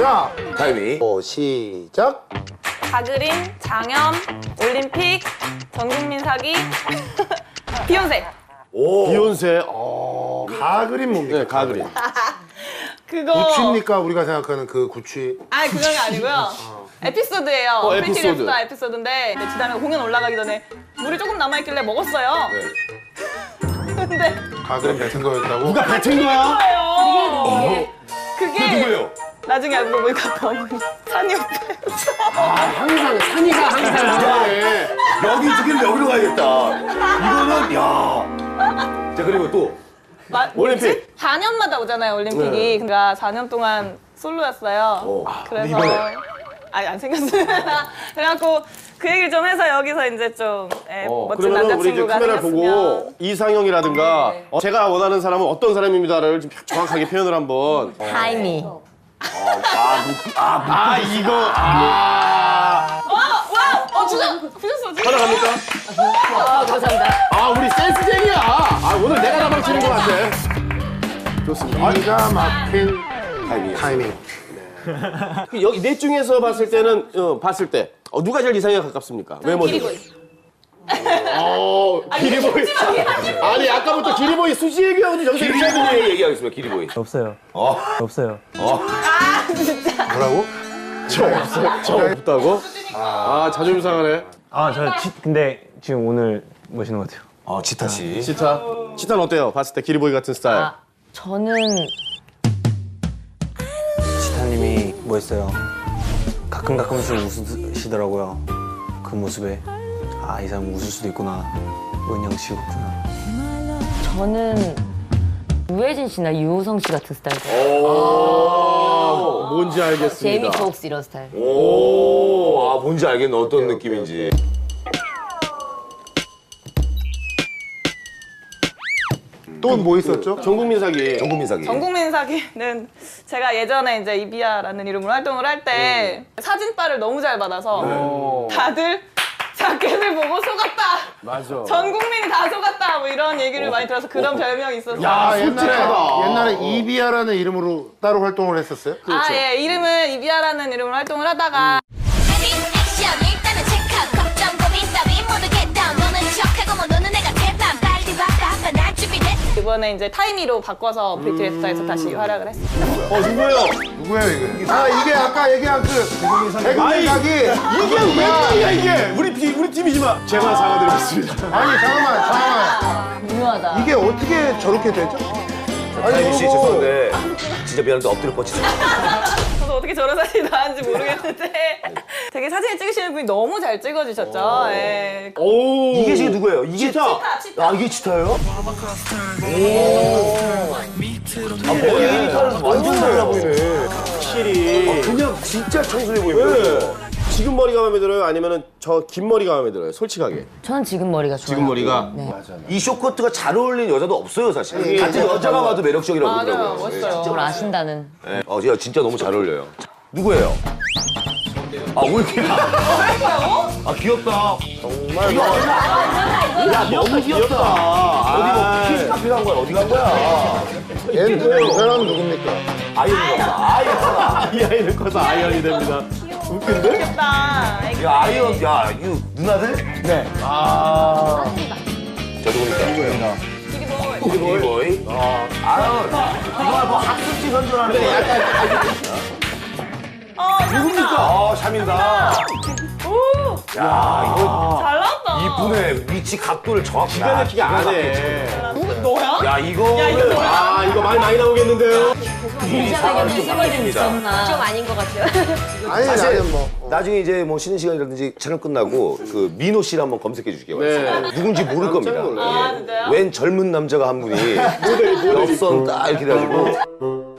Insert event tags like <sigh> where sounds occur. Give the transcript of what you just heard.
자, 타이밍. 어, 시작. 가그린, 장염, 올림픽, 전국민 사기, <laughs> 비욘세. 오. 비욘세. 어. 가그린 뭡니까? 네, 가그린. <laughs> 그거. 구취입니까? 우리가 생각하는 그 구취. 아 그건 아니고요. 에피소드예요. 어, 에피소드. 랩스타 에피소드인데 그 다음에 공연 올라가기 전에 물이 조금 남아있길래 먹었어요. <laughs> 근데 가그린 뱉은 거였다고? 누가 뱉은 거야? 그거예요. 그게 누구예요? 나중에 알고 보니까 어머니 산이 오빠였어. 항상 산이가 항상 그래. 여기 죽이면 여기로 가야겠다. 이거는 야. 자 그리고 또 마- 올림픽. 4년마다 오잖아요 올림픽이. 그러니까 4년 동안 솔로였어요. 어. 그래서 이번에? 아니 안 생겼어요. <laughs> 그래갖고 그 얘기를 좀 해서 여기서 이제 좀 예, 어, 멋진 그러면 우리 이제 남자친구가 카메라를 생겼으면. 보고 이상형이라든가 네. 어, 제가 원하는 사람은 어떤 사람입니다를 좀 정확하게 표현을 한번. 타이미. 아 이거 아 와! 와! 어 진짜 부셨어 진짜. 하나 갑니까? 아, 감사합니다. 아 우리 센스쟁이야. 아 오늘 내가 나방 치는 것 같아. 좋습니다. 아, 기가 막힌 타이밍. 타이밍. 그 여기 넷 중에서 봤을 때는 어, 봤을 때 어, 누가 제일 이상형에 가깝습니까? 외모는? 기리보이. 어 기리보이. 아니 아까부터 기리보이 수지 얘기하고 하더니 기리보이 얘기하겠습니다. 기리보이. 없어요. 어. 없어요. 뭐라고? 저 없어. 저 없다고? 아 자존심 상하네. 아, 저 지, 근데 지금 오늘 모시는 것 같아요. 어 지타 씨. 치타. 치타는 어때요? 봤을 때 기리보이 같은 스타일. 아, 저는 지타님이 멋있어요. 가끔 가끔씩 웃으시더라고요. 그 모습에 아, 이 사람 웃을 수도 있구나. 은영 씨였구나. 저는 우혜진 씨나 유호성 씨 같은 스타일. 아, 뭔지 알겠습니다. 제이미 포옥스 이런 스타일. 오. 아 뭔지 알겠네. 어떤 느낌인지. 또 뭐 있었죠? 전국민 사기. 전국민 사기. 전국민 사기는 제가 예전에 이제 이비아라는 이름으로 활동을 할 때 사진빨을 너무 잘 받아서 다들 자켓을 보고 속았다. 맞아. 전 국민이 다 속았다. 뭐 이런 얘기를 많이 들어서 그런 별명이 있었어요. 아, 옛날에, 솔직하다. 옛날에 이비아라는 이름으로 따로 활동을 했었어요? 아, 예. 이름은 이비아라는 이름으로 활동을 하다가 액 이번에 이제 타이미로 바꿔서 랩스타에서 다시 활약을 했어요. 어 누구예요? 누구예요, 이게? 아, 이게 아까 얘기한 그 아이, 사기. 이게 웬일이야 이게? 우리 피, 우리 팀이지만 제가 사과드리겠습니다. 아니, 잠깐만, 잠깐만. 유명하다. 이게 어떻게 저렇게 되죠? 타이밍 씨 죄송한데 진짜 미안한데 엎드려 뻗치지 마. 어떻게 저런 사진이 나왔는지 모르겠는데 <laughs> 되게 사진 찍으시는 분이 너무 잘 찍어주셨죠. 예. 오. 이게 지금 누구예요? 이게 치타. 치타. 아 이게 치타예요? 오. 아 머리 기타는 완전 달라 보이네. 확실히. 그냥 진짜 청순해 보이네. 지금 머리가 마음에 들어요? 아니면은 저 긴 머리가 마음에 들어요? 솔직하게. 저는 지금 머리가 좋아요. 지금 머리가. 네. 이 쇼커트가 잘 어울리는 여자도 없어요 사실. 같은 여자가 봐도 매력적이라고 맞아요. 그러더라고요. 멋있어요. 저걸 아신다는. 네. 어, 진짜, 진짜 너무 잘 어울려요. 누구예요? 아, 올케야. 아, 귀엽다. 정말. 야, 너무 귀엽다. 어디 뭐 키즈 카페 간 거야? 어디 간 거야? 이 사람은 누굽니까? 아이언. 이 <laughs> 아이는 커서 아이언이 됩니다. 귀엽다. 애기. 야, 아이언. 야, 이거 누나들? 네. 아. 저도 보니까. 누구예요? 기리보이. 기리보이. 어. 아유, 이거 뭐 학습지 선전하는 거. 어, 누굽니까? 아, 샤민다. 오! 야, 이거 잘 나왔다. 이분의 위치 각도를 정확히. 기가 막히게 안 해. 너야? 야, 이거. 야, 이거 뭐야? 아 이거 많이 많이 나오겠는데요? 이 사람이 좀 바뀝니다. 좀 아닌 것 같아요. <laughs> 아니, 사실 나는 뭐. 어. 나중에 이제 뭐 쉬는 시간이라든지 촬영 끝나고 그 민호 씨를 한번 검색해 주시기 바랍니다. 네. 누군지 모를 겁니다. 아? 웬 젊은 남자가 한 분이 옆선 딱 이렇게 돼가지고